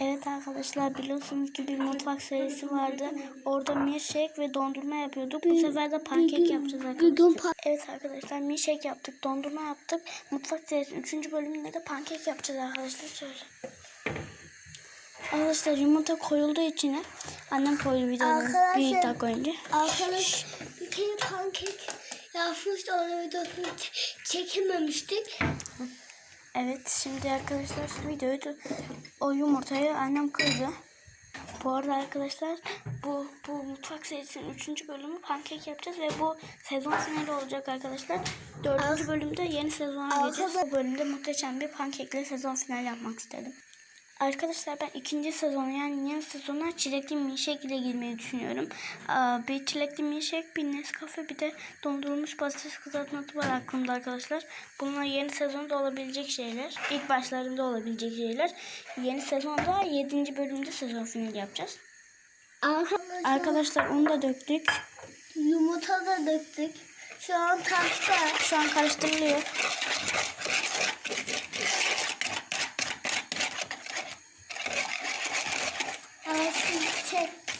Evet arkadaşlar biliyorsunuz ki bir mutfak serisi vardı. Orada milkshake ve dondurma yapıyorduk. Bu sefer de pankek yapacağız arkadaşlar. Evet arkadaşlar milkshake yaptık, dondurma yaptık. Mutfak serisinin 3. bölümünde de pankek yapacağız arkadaşlar. Arkadaşlar yumurta koyuldu içine. Annem koydu Arkadaşlar- bir dakika önce. Arkadaş bir kere pankek yapmıştı onu videosunu çekememiştik. Evet şimdi arkadaşlar şu videoyu o yumurtayı annem kırdı. Bu arada arkadaşlar bu bu mutfak serisinin 3. bölümü pankek yapacağız ve bu sezon finali olacak arkadaşlar. 4. bölümde yeni sezona gireceğiz. Bu bölümde muhteşem bir pankekle sezon finali yapmak istedim. Arkadaşlar ben ikinci sezonu yani yeni sezona çilekli milkshake ile girmeyi düşünüyorum. Bir çilekli milkshake, bir Nescafe bir de dondurulmuş patates kızartması var aklımda arkadaşlar. Bunlar yeni sezonda olabilecek şeyler. İlk başlarında olabilecek şeyler. Yeni sezonda 7. bölümde sezon finali yapacağız. Arkadaşlar Arkadaşlar onu da döktük. yumurta da döktük. Şu an taşta. Şu an karıştırılıyor.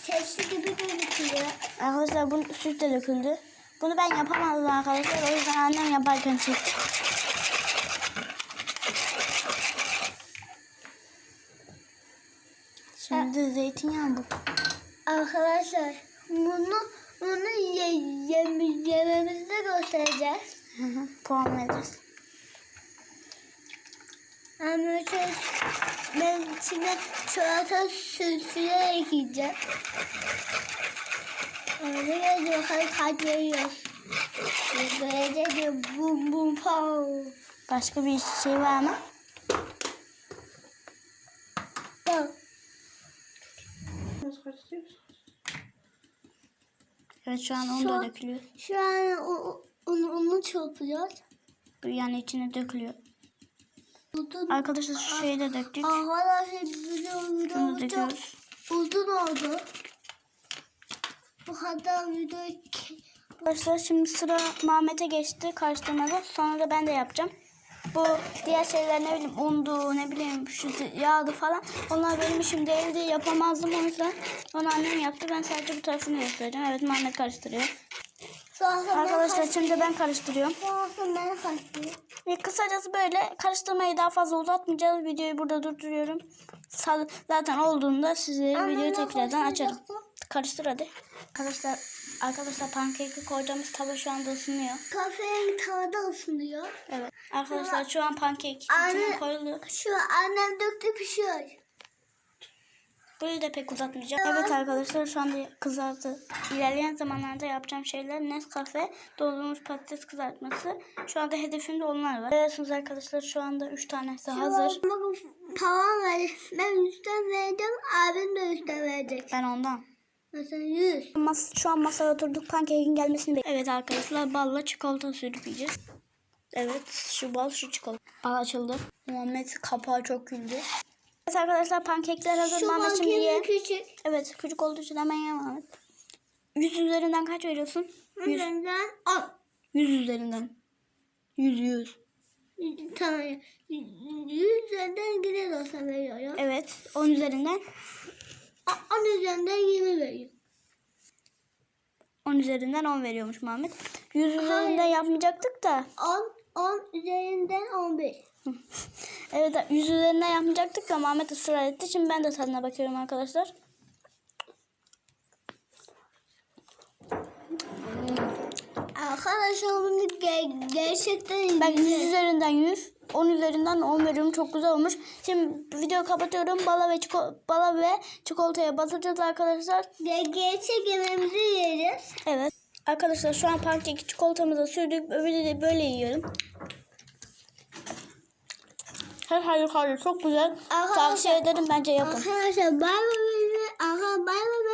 Sesli gibi gözüküyor. Arkadaşlar bunun süt de döküldü. Bunu ben yapamazdım arkadaşlar. O yüzden annem yaparken çekti. Şimdi zeytinyağı bu. Arkadaşlar bunu bunu ye, yem, yememizi de göstereceğiz. Hı hı, Puan vereceğiz. Ama şey, ben içine çikolata süsüyle ekleyeceğim. Öyle geliyor. Hadi kaç veriyoruz. Böyle diyor bum bum pow. Başka bir şey var mı? Bak. Evet şu an un Şu da dökülüyor. Şu an onu, onu çırpıyoruz. Yani içine dökülüyor. Arkadaşlar şu şeyi de döktük. arkadaşlar video Şunu video çok döküyoruz. uzun oldu. Bu kadar video Arkadaşlar şimdi sıra Mehmet'e geçti karıştırmada. Sonra da ben de yapacağım. Bu diğer şeyler ne bileyim undu ne bileyim şu yağdı falan. Onlar benim işim değildi yapamazdım o yüzden. Onu annem yaptı ben sadece bu tarafını göstereceğim. Evet Mehmet karıştırıyor. Arkadaşlar şimdi ben karıştırıyorum. Ben. Ve kısacası böyle karıştırmayı daha fazla uzatmayacağız. Videoyu burada durduruyorum. Zaten olduğunda size videoyu tekrardan açarım. Karıştır hadi. Arkadaşlar arkadaşlar pankeki koyacağımız tava şu anda ısınıyor. Kafenin tavada ısınıyor. Evet. Arkadaşlar şu an pankek Anne- koyuluyor. Şu annem döktü pişiyor. Burayı da pek uzatmayacağım. Evet arkadaşlar şu anda kızardı. İlerleyen zamanlarda yapacağım şeyler Nescafe, doldurulmuş patates kızartması. Şu anda hedefimde onlar var. Biliyorsunuz arkadaşlar şu anda 3 tanesi hazır. Bakın param var. Ben yüzden verdim. Abim de yüzden verecek. Ben ondan. Mesela yüz. Mas şu an masaya oturduk pankekin gelmesini bekliyoruz. Evet arkadaşlar balla çikolata sürüp yiyeceğiz. Evet şu bal şu çikolata. Bal açıldı. Muhammed kapağı çok güldü. Evet arkadaşlar pankekler hazır. Muhammed şimdi ye. küçük. Evet küçük olduğu için hemen ye Muhammed. 100 üzerinden kaç veriyorsun? 100. Üzerinden on. 100 üzerinden. 100 100. Tamam. Yüz üzerinden gider olsa veriyorum. Evet 10 üzerinden. O- On üzerinden yirmi veriyorum. 10 üzerinden 10 veriyormuş Muhammed. 100 üzerinden yapmayacaktık da. On, on üzerinden on bir. Evet 100 üzerinden yapmayacaktık da Muhammed ısrar etti. Şimdi ben de tadına bakıyorum arkadaşlar. Arkadaşlar bunu ge- gerçekten Ben 100 güzel. üzerinden 100, 10 üzerinden 10 veriyorum. Çok güzel olmuş. Şimdi videoyu kapatıyorum. Bala ve çiko bala ve çikolataya batıracağız arkadaşlar. Ge- gerçek yemeğimizi yiyeceğiz. Evet. Arkadaşlar şu an pankeki çikolatamıza sürdük. Böyle de böyle yiyorum. Her hayır çok güzel. Arkadaşlar- Tavsiye ederim bence yapın. Arkadaşlar bay bay. Arkadaşlar bay bay.